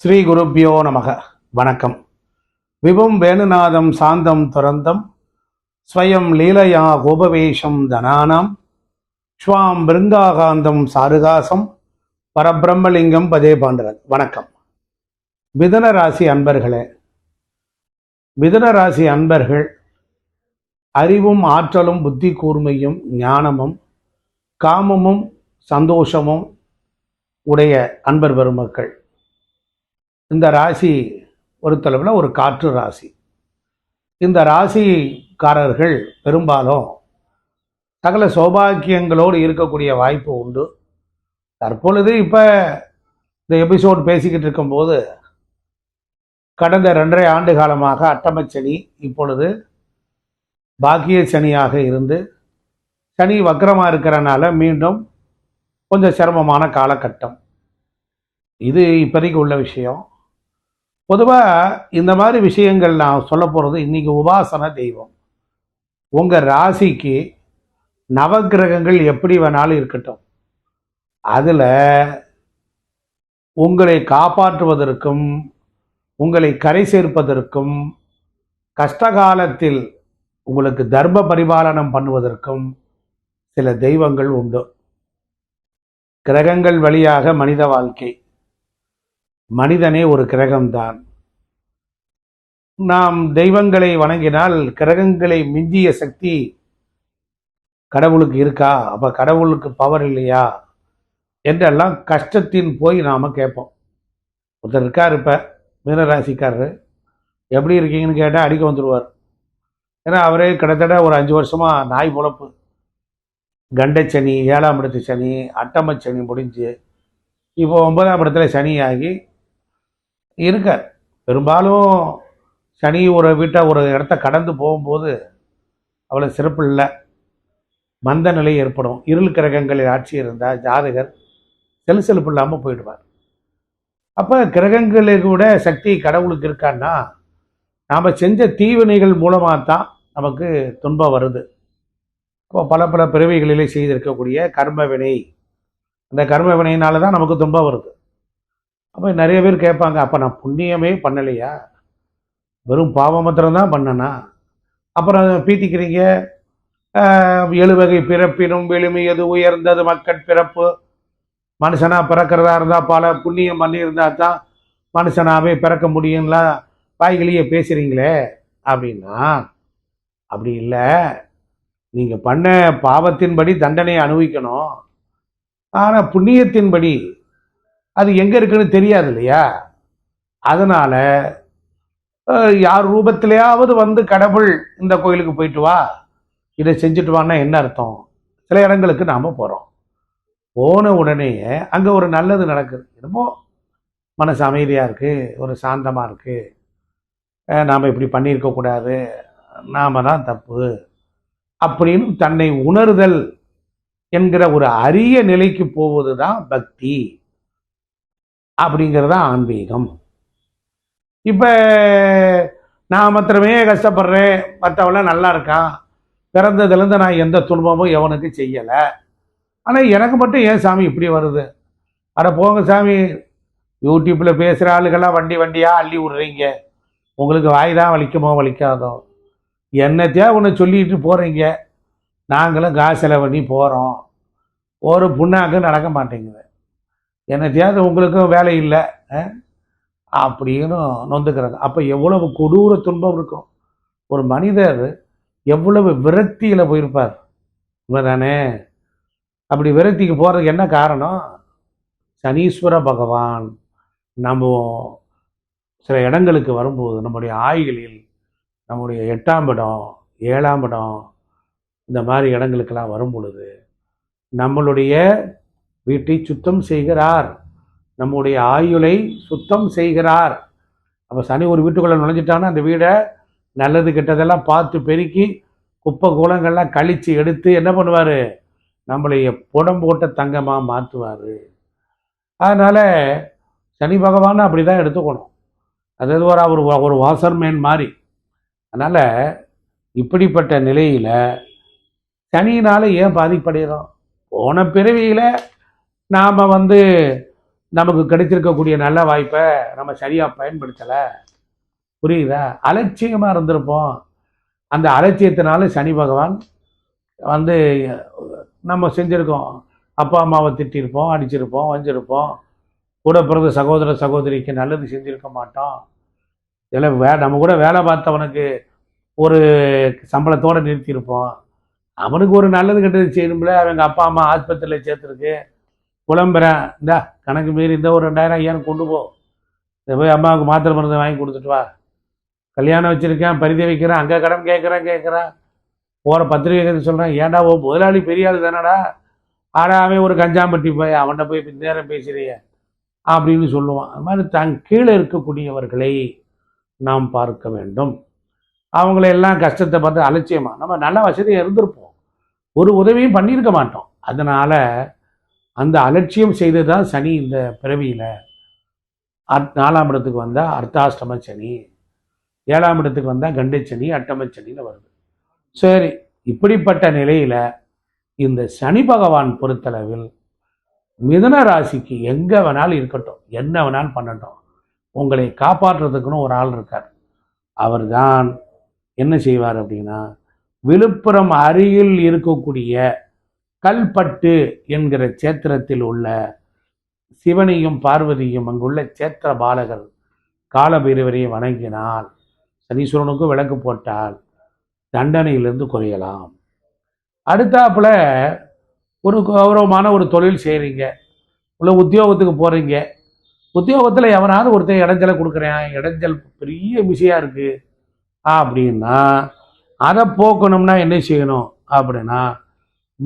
ஸ்ரீ குருப்பியோ நமக. வணக்கம். விபும் வேணுநாதம் சாந்தம் துரந்தம். ஸ்வயம் லீலையா கோபவேஷம் தனானாம். ஸ்வாம் பிருங்காகாந்தம் சாருகாசம் பரபிரம்மலிங்கம் பதே பாண்டரன். வணக்கம். மிதன ராசி அன்பர்களே மிதன ராசி அன்பர்கள் அறிவும் ஆற்றலும் புத்தி கூர்மையும் ஞானமும் காமமும் சந்தோஷமும் உடைய அன்பர் பெருமக்கள். இந்த ராசி பொறுத்தளவில் ஒரு காற்று ராசி. இந்த ராசிக்காரர்கள் பெரும்பாலும் சகல சௌபாக்கியங்களோடு இருக்கக்கூடிய வாய்ப்பு உண்டு. தற்பொழுது இப்போ இந்த எபிசோட் பேசிக்கிட்டு இருக்கும்போது கடந்த ரெண்டரை ஆண்டு காலமாக அட்டமச்சனி இப்பொழுது பாக்கிய சனியாக இருந்து சனி வக்கரமாக இருக்கிறனால மீண்டும் கொஞ்சம் சிரமமான காலகட்டம். இது இப்போதைக்கு உள்ள விஷயம். பொதுவாக இந்த மாதிரி விஷயங்கள் நான் சொல்ல போகிறது இன்றைக்கி உபாசன தெய்வம். உங்கள் ராசிக்கு நவக்கிரகங்கள் எப்படி வேணாலும் இருக்கட்டும். அதில் உங்களை காப்பாற்றுவதற்கும் உங்களை கரை சேர்ப்பதற்கும் கஷ்டகாலத்தில் உங்களுக்கு தர்ம பரிபாலனம் பண்ணுவதற்கும் சில தெய்வங்கள் உண்டு. கிரகங்கள் வழியாக மனித வாழ்க்கை. மனிதனே ஒரு கிரகம்தான். நாம் தெய்வங்களை வணங்கினால் கிரகங்களை மிஞ்சிய சக்தி கடவுளுக்கு இருக்கா? அப்ப கடவுளுக்கு பவர் இல்லையா? என்றெல்லாம் கஷ்டத்தின் போய் நாம கேட்போம். ஒருத்தர் இருக்கார் இப்ப மீனராசிக்காரர். எப்படி இருக்கீங்கன்னு கேட்டால் அடிக்க வந்துடுவார் ஏன்னா அவரே கிட்டத்தட்ட ஒரு அஞ்சு வருஷமா நாய் பொழப்பு. கண்டச்சனி ஏழாம் இடத்து சனி அட்டமச்சனி முடிஞ்சு இப்போ ஒன்பதாம் இடத்துல சனி ஆகி இருக்கார். பெரும்பாலும் சனி ஒரு வீட்டை ஒரு இடத்த கடந்து போகும்போது அவ்வளோ சிறப்பு இல்லை. மந்த நிலை ஏற்படும். இருள் கிரகங்களில் ஆட்சி இருந்தால் ஜாதகர் செலுசெலுப்பு இல்லாமல் போயிடுவார். அப்போ கிரகங்களுக்கு கூட சக்தி கடவுளுக்கு இருக்கான்னா நாம் செஞ்ச தீவினைகள் மூலமாக தான் நமக்கு துன்பம் வருது. இப்போ பல பல பிறவிகளிலே செய்திருக்கக்கூடிய கர்ம வினை அந்த கர்ம வினையினால தான் நமக்கு துன்பம் வருது. அப்போ நிறைய பேர் கேட்பாங்க அப்போ நான் புண்ணியமே பண்ணலையா? வெறும் பாவம் மாத்திரம்தான் பண்ணனா? அப்புறம் பீத்திக்கிறீங்க. எழுவகை ஏழு வகை பிறப்பினும் எளிமையது உயர்ந்தது? மக்கள் பிறப்பு. மனுஷனாக பிறக்கிறதா இருந்தால் பல புண்ணியம் பண்ணியிருந்தா தான் மனுஷனாகவே பிறக்க முடியும்லாம் வாய்களையே பேசுகிறீங்களே அப்படின்னா அப்படி இல்லை. நீங்கள் பண்ண பாவத்தின்படி தண்டனையை அனுபவிக்கணும். ஆனால் புண்ணியத்தின்படி அது எங்கே இருக்குன்னு தெரியாது இல்லையா? அதனால் யார் ரூபத்திலேயாவது வந்து கடவுள் இந்த கோயிலுக்கு போயிட்டு வா இதை செஞ்சுட்டு வான்னா என்ன அர்த்தம்? சில இடங்களுக்கு நாம் போகிறோம் போன உடனே அங்கே ஒரு நல்லது நடக்குது. என்னமோ மனசு அமைதியாக இருக்குது ஒரு சாந்தமாக இருக்குது நாம் இப்படி பண்ணியிருக்கக்கூடாது நாம் தான் தப்பு அப்படின்னு தன்னை உணர்தல் என்கிற ஒரு அரிய நிலைக்கு போவது தான் பக்தி. அப்படிங்கிறது தான் ஆன்மீகம். இப்போ நான் மாத்திரமே கஷ்டப்படுறேன் மற்றவெல்லாம் நல்லா இருக்கான் பிறந்ததுலேருந்து நான் எந்த துன்பமும் எவனுக்கு செய்யலை. ஆனால் எனக்கு மட்டும் ஏன் சாமி இப்படி வருது? அட போங்க சாமி யூடியூப்பில் பேசுகிற ஆளுகள்லாம் வண்டி வண்டியாக அள்ளி விடுறீங்க. உங்களுக்கு வாய் தான் வலிக்குமோ வலிக்காதோ? என்னத்தையா ஒன்று சொல்லிட்டு போகிறீங்க நாங்களும் காசு செலவு பண்ணி போகிறோம் ஒரு புண்ணாக்கு நடக்க மாட்டேங்குது. என்னத்தையாவது உங்களுக்கும் வேலை இல்லை அப்படின்னு நொந்துக்கிறாங்க. அப்போ எவ்வளவு கொடூர துன்பம் இருக்கும். ஒரு மனிதர் எவ்வளவு விரக்தியில் போயிருப்பார். தானே அப்படி விரக்திக்கு போகிறதுக்கு என்ன காரணம்? சனீஸ்வர பகவான் நம்ம சில இடங்களுக்கு வரும்போது நம்முடைய ஆய்களில் நம்முடைய எட்டாம் இடம் ஏழாம் இடம் இந்த மாதிரி இடங்களுக்கெல்லாம் வரும் பொழுது நம்மளுடைய வீட்டை சுத்தம் செய்கிறார். நம்முடைய ஆயுளை சுத்தம் செய்கிறார். அப்போ சனி ஒரு வீட்டுக்குள்ளே நுழைஞ்சிட்டான்னா அந்த வீடை நல்லது கெட்டதெல்லாம் பார்த்து பெருக்கி குப்பை கூலங்கள்லாம் கழித்து எடுத்து என்ன பண்ணுவார்? நம்மளைய புடம் போட்ட தங்கமாக மாற்றுவார். அதனால் சனி பகவான் அப்படி தான் எடுத்துக்கணும் அதாவது ஒரு அவர் ஒரு வாசர்மேன் மாதிரி. அதனால் இப்படிப்பட்ட நிலையில் சனியினால் ஏன் பாதிப்படைகிறோம் போன பிறவியில் நாம் வந்து நமக்கு கிடைச்சிருக்கக்கூடிய நல்ல வாய்ப்பை நம்ம சரியாக பயன்படுத்தலை. புரியுதா? அலட்சியமாக இருந்திருப்போம். அந்த அலட்சியத்தினால சனி பகவான் வந்து நம்ம செஞ்சுருக்கோம். அப்பா அம்மாவை திட்டிருப்போம் அடிச்சிருப்போம் வஞ்சிருப்போம். கூட பிறந்த சகோதர சகோதரிக்கு நல்லது செஞ்சுருக்க மாட்டோம். இதெல்லாம் வே நம்ம கூட வேலை பார்த்தவனுக்கு ஒரு சம்பளத்தோடு நிறுத்தியிருப்போம். அவனுக்கு ஒரு நல்லது கெட்டது செய்யணும்ல. அவங்க அப்பா அம்மா ஆஸ்பத்திரியில் சேர்த்துருக்கு. புலம்புறேன் இந்தா கணக்கு மீறி இந்த ஒரு ரெண்டாயிரம் ஐயாயிரம் கொண்டு போ. இதை போய் அம்மாவுக்கு மாத்திரை மருந்து வாங்கி கொடுத்துட்டு வா. கல்யாணம் வச்சுருக்கேன் பரிதி வைக்கிறேன் அங்கே கடன் கேட்குறேன் கேட்குறேன். போகிற பத்திரிகை சொல்கிறேன் ஏன்டா ஓ முதலாளி பெரிய ஆள் தானடா? ஆடா அவன் ஒரு கஞ்சாம்பட்டி போய் அவன்கிட்ட போய் இப்ப நேரம் பேசுறிய. அப்படின்னு சொல்லுவான். அது மாதிரி தன் கீழே இருக்கக்கூடியவர்களை நாம் பார்க்க வேண்டும். அவங்கள எல்லாம் கஷ்டத்தை பார்த்து அலட்சியமாக நம்ம நல்ல வசதியாக இருந்திருப்போம். ஒரு உதவியும் பண்ணியிருக்க மாட்டோம். அதனால் அந்த அலட்சியம் செய்து தான் சனி இந்த பிறவியில் நாலாம் இடத்துக்கு வந்தால் அர்த்தாஷ்டம சனி ஏழாம் இடத்துக்கு வந்தால் கண்டச்சனி அட்டமச்சனின்னு வருது. சரி இப்படிப்பட்ட நிலையில் இந்த சனி பகவான் பொறுத்தளவில் மிதன ராசிக்கு எங்கே வேணாலும் இருக்கட்டும் என்ன வேணாலும் பண்ணட்டும் உங்களை காப்பாற்றுறதுக்குன்னு ஒரு ஆள் இருக்கார். அவர் தான் என்ன செய்வார் அப்படின்னா விழுப்புரம் அருகில் இருக்கக்கூடிய கல்பட்டு என்கிற சேத்திரத்தில் உள்ள சிவனையும் பார்வதியும் அங்குள்ள சேத்திர பாலகர் காலபைரவரையும் வணங்கினால் சனீஸ்வரனுக்கும் விளக்கு போட்டால் தண்டனையிலிருந்து குறையலாம். அடுத்தாப்புல ஒரு கௌரவமான ஒரு தொழில் செய்கிறீங்க உள்ள உத்தியோகத்துக்கு போகிறீங்க உத்தியோகத்தில் எவனாவது ஒருத்தன் இடைஞ்சலை கொடுக்குறேன். இடைஞ்சல் பெரிய விஷயம் இருக்குது அப்படின்னா அதை போக்கணும்னா என்ன செய்யணும்? அப்படின்னா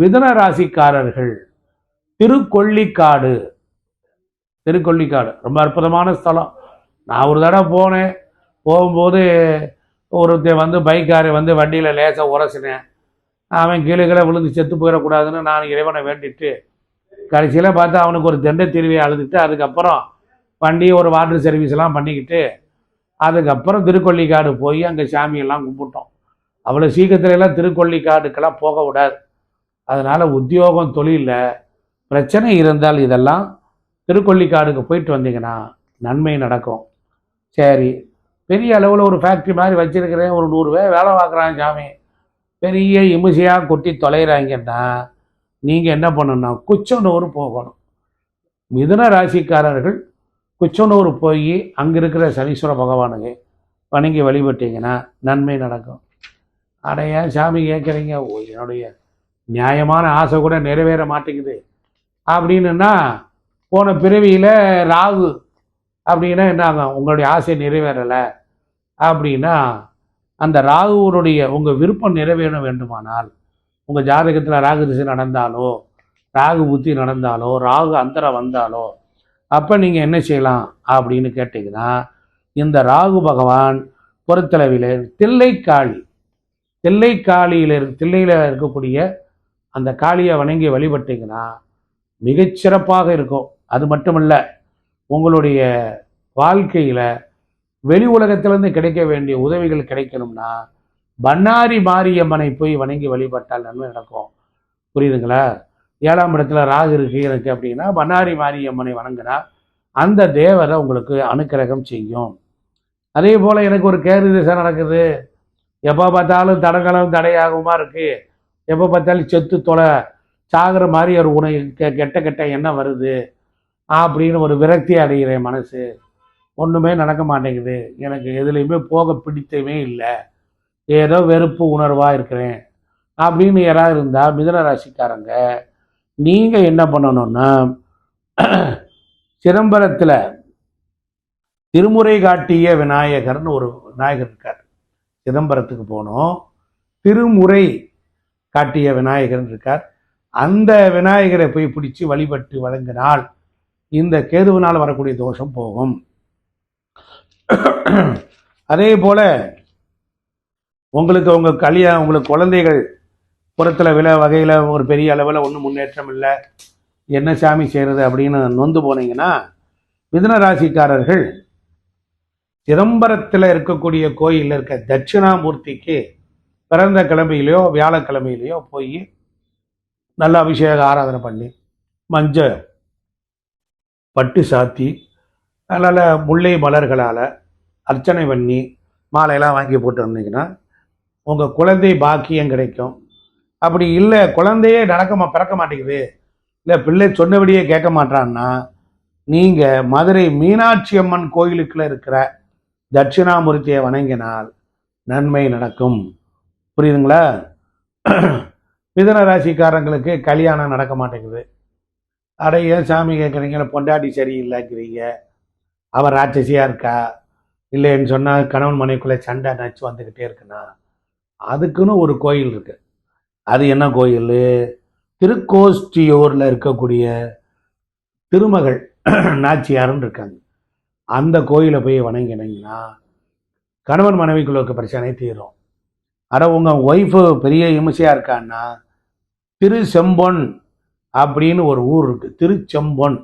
மிதன ராசிக்காரர்கள் திருக்கொள்ளிக்காடு திருக்கொள்ளிக்காடு ரொம்ப அற்புதமான ஸ்தலம். நான் ஒரு தடவை போனேன். போகும்போது ஒருத்தன் வந்து பைக்காரை வந்து வண்டியில் லேசாக உரசினேன். அவன் கீழே கீழே விழுந்து செத்து போயிடக்கூடாதுன்னு நான் இறைவனை வேண்டிட்டு கடைசியில் பார்த்தா அவனுக்கு ஒரு தெண்டை திருவியை அழுதுட்டு அதுக்கப்புறம் வண்டி ஒரு வாட்டர் சர்வீஸ்லாம் பண்ணிக்கிட்டு அதுக்கப்புறம் திருக்கொள்ளிக்காடு போய் அங்கே சாமியெல்லாம் கும்பிட்டோம். அவ்வளோ சீக்கிரத்துல எல்லாம் திருக்கொள்ளிக்காடுக்கெல்லாம் போக விடாது. அதனால் உத்தியோகம் தொழிலில் பிரச்சனை இருந்தால் இதெல்லாம் திருக்கொள்ளிக்காடுக்கு போயிட்டு வந்தீங்கன்னா நன்மை நடக்கும். சரி பெரிய அளவில் ஒரு ஃபேக்ட்ரி மாதிரி வச்சுருக்கிறேன் ஒரு நூறு பேர் வேலை பார்க்குறான் சாமி. பெரிய இமிசையாக கொட்டி தொலைகிறாங்கன்னா நீங்கள் என்ன பண்ணணும்னா குச்சனூர் போகணும். மிதுன ராசிக்காரர்கள் குச்சனூர் போய் அங்கே இருக்கிற சனீஸ்வர பகவானுக்கு வணங்கி வழிபட்டீங்கன்னா நன்மை நடக்கும். அடைய சாமி கேட்குறீங்க என்னுடைய நியாயமான ஆசை கூட நிறைவேற மாட்டேங்குது. அப்படின்னுன்னா போன பிறவியில் ராகு அப்படின்னா என்ன ஆகும் உங்களுடைய ஆசை நிறைவேறலை. அப்படின்னா அந்த ராகுவனுடைய உங்கள் விருப்பம் நிறைவேற வேண்டுமானால் உங்கள் ஜாதகத்தில் ராகு திசை நடந்தாலோ ராகு புத்தி நடந்தாலோ ராகு அந்தரம் வந்தாலோ அப்போ நீங்கள் என்ன செய்யலாம்? அப்படின்னு கேட்டிங்கன்னா இந்த ராகு பகவான் பொறுத்தளவில் தில்லைக்காளி. தில்லைக்காளியில் தில்லையில் இருக்கக்கூடிய அந்த காளியை வணங்கி வழிபட்டீங்கன்னா மிகச்சிறப்பாக இருக்கும். அது மட்டுமல்ல உங்களுடைய வாழ்க்கையில் வெளி உலகத்திலேருந்து கிடைக்க வேண்டிய உதவிகள் கிடைக்கணும்னா பண்ணாரி மாரியம்மனை போய் வணங்கி வழிபட்டால் நன்மை நடக்கும். புரியுதுங்களா? ஏழாம் இடத்துல ராகு இருக்கு எனக்கு அப்படின்னா பண்ணாரி மாரியம்மனை வணங்கினா அந்த தேவதை உங்களுக்கு அனுக்கிரகம் செய்யும். அதே போல் எனக்கு ஒரு கேது திசை நடக்குது. எப்போ பார்த்தாலும் தடங்களும் தடையாகுமா இருக்குது எப்போ பார்த்தாலும் செத்து தொலை சாகிற மாதிரி ஒரு உணவு கெ- கெட்ட கெட்ட எண்ணம் வருது. அப்படின்னு ஒரு விரக்தி அடைகிறேன் மனசு. ஒன்றுமே நடக்க மாட்டேங்குது. எனக்கு எதுலேயுமே போக பிடித்தவே இல்லை. ஏதோ வெறுப்பு உணர்வாக இருக்கிறேன். அப்படின்னு யாராவது இருந்தால் மிதனராசிக்காரங்க நீங்கள் என்ன பண்ணணும்னா சிதம்பரத்தில் திருமுறை காட்டிய விநாயகர்னு ஒரு விநாயகர் இருக்கார். சிதம்பரத்துக்கு போனோம். திருமுறை காட்டிய விநாயகர் இருக்கார். அந்த விநாயகரை போய் பிடிச்சி வழிபட்டு வழங்கினால் இந்த கேதுவினால் வரக்கூடிய தோஷம் போகும். அதே போல உங்களுக்கு உங்கள் கல்யாணம் உங்களுக்கு குழந்தைகள் புறத்தில் வில வகையில் ஒரு பெரிய அளவில் ஒன்றும் முன்னேற்றம் இல்லை. என்ன சாமி செய்கிறது அப்படின்னு நொந்து போனீங்கன்னா மிதுன ராசிக்காரர்கள் சிதம்பரத்தில் இருக்கக்கூடிய கோயிலில் இருக்க தட்சிணாமூர்த்திக்கு பிறந்த கிழமையிலையோ வியாழக்கிழமையிலையோ போய் நல்ல அபிஷேக ஆராதனை பண்ணி மஞ்சள் பட்டு சாத்தி நல்ல முல்லை மலர்களால் அர்ச்சனை பண்ணி மாலையெல்லாம் வாங்கி போட்டு வந்தீங்கன்னா உங்கள் குழந்தை பாக்கியம் கிடைக்கும். அப்படி இல்லை குழந்தையே நடக்க பிறக்க மாட்டேங்குது. இல்லை பிள்ளை சொன்னபடியே கேட்க மாட்டான்னா நீங்கள் மதுரை மீனாட்சி அம்மன் கோயிலுக்குள்ள இருக்கிற தட்சிணாமூர்த்தியை வணங்கினால் நன்மை நடக்கும். புரியுதுங்களா? மிதன ராசிக்காரங்களுக்கு கல்யாணம் நடக்க மாட்டேங்குது. அடைய சாமி கேட்குறீங்க பொண்டாட்டி சரியில்லைங்கிறீங்க. அவள் ராட்சசியாக இருக்கா? இல்லைன்னு சொன்னால் கணவன் மனைவிக்குள்ளே சண்டை நச்சு வந்துக்கிட்டே இருக்குண்ணா அதுக்குன்னு ஒரு கோயில் இருக்கு. அது என்ன கோயில்? திருக்கோஷ்டியூரில் இருக்கக்கூடிய திருமகள் நாச்சியாருன்னு இருக்காங்க. அந்த கோயிலை போய் வணங்கினீங்கன்னா கணவன் மனைவிக்குள்ள இருக்க பிரச்சனை தீரும். அட உங்கள் ஒய்ஃபு பெரிய இமிசையாக இருக்கான்னா திருச்செம்பொன் அப்படின்னு ஒரு ஊர் இருக்குது திருச்செம்பொன்.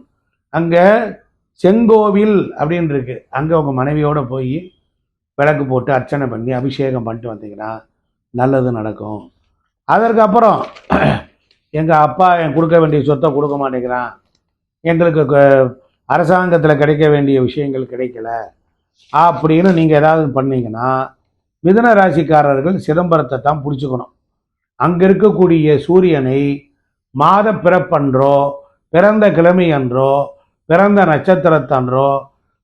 அங்கே செங்கோவில் அப்படின்னு இருக்கு. அங்கே உங்கள் மனைவியோடு போய் விளக்கு போட்டு அர்ச்சனை பண்ணி அபிஷேகம் பண்ணிட்டு வந்தீங்கன்னா நல்லது நடக்கும். அதற்கப்புறம் எங்கள் அப்பா என் கொடுக்க வேண்டிய சொத்தை கொடுக்க மாட்டேங்கிறான். எங்களுக்கு அரசாங்கத்தில் கிடைக்க வேண்டிய விஷயங்கள் கிடைக்கல. அப்படின்னு நீங்கள் ஏதாவது பண்ணீங்கன்னா மிதன ராசிக்காரர்கள் சிதம்பரத்தை தான் பிடிச்சிக்கணும். அங்கே இருக்கக்கூடிய சூரியனை மாத பிறப்பன்றோ பிறந்த கிழமை அன்றோ பிறந்த நட்சத்திரத்தன்றோ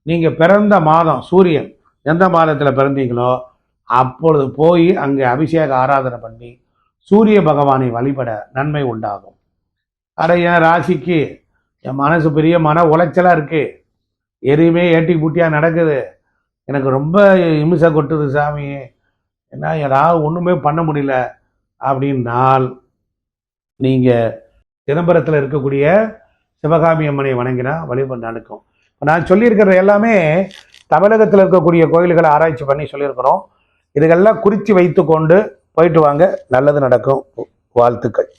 நீங்கள் பிறந்த மாதம் சூரியன் எந்த மாதத்தில் பிறந்தீங்களோ அப்பொழுது போய் அங்கே அபிஷேக ஆராதனை பண்ணி சூரிய பகவானை வழிபட நன்மை உண்டாகும். அட என் ராசிக்கு என் மனசு பெரிய மன உளைச்சலாக இருக்குது எதையுமே ஏட்டி பூட்டியாக நடக்குது. எனக்கு ரொம்ப இமிசை கொட்டுது சாமி. ஏன்னா ஏதாவது ஒன்றுமே பண்ண முடியல. அப்படின்னால் நீங்கள் சிதம்பரத்தில் இருக்கக்கூடிய சிவகாமி அம்மனை வணங்கினா வழிபாடு நடக்கும். நான் சொல்லியிருக்கிற எல்லாமே தமிழகத்தில் இருக்கக்கூடிய கோயில்களை ஆராய்ச்சி பண்ணி சொல்லியிருக்கிறோம். இதுகெல்லாம் குறித்து வைத்து கொண்டு போயிட்டு வாங்க. நல்லது நடக்கும். வாழ்த்துக்கள்.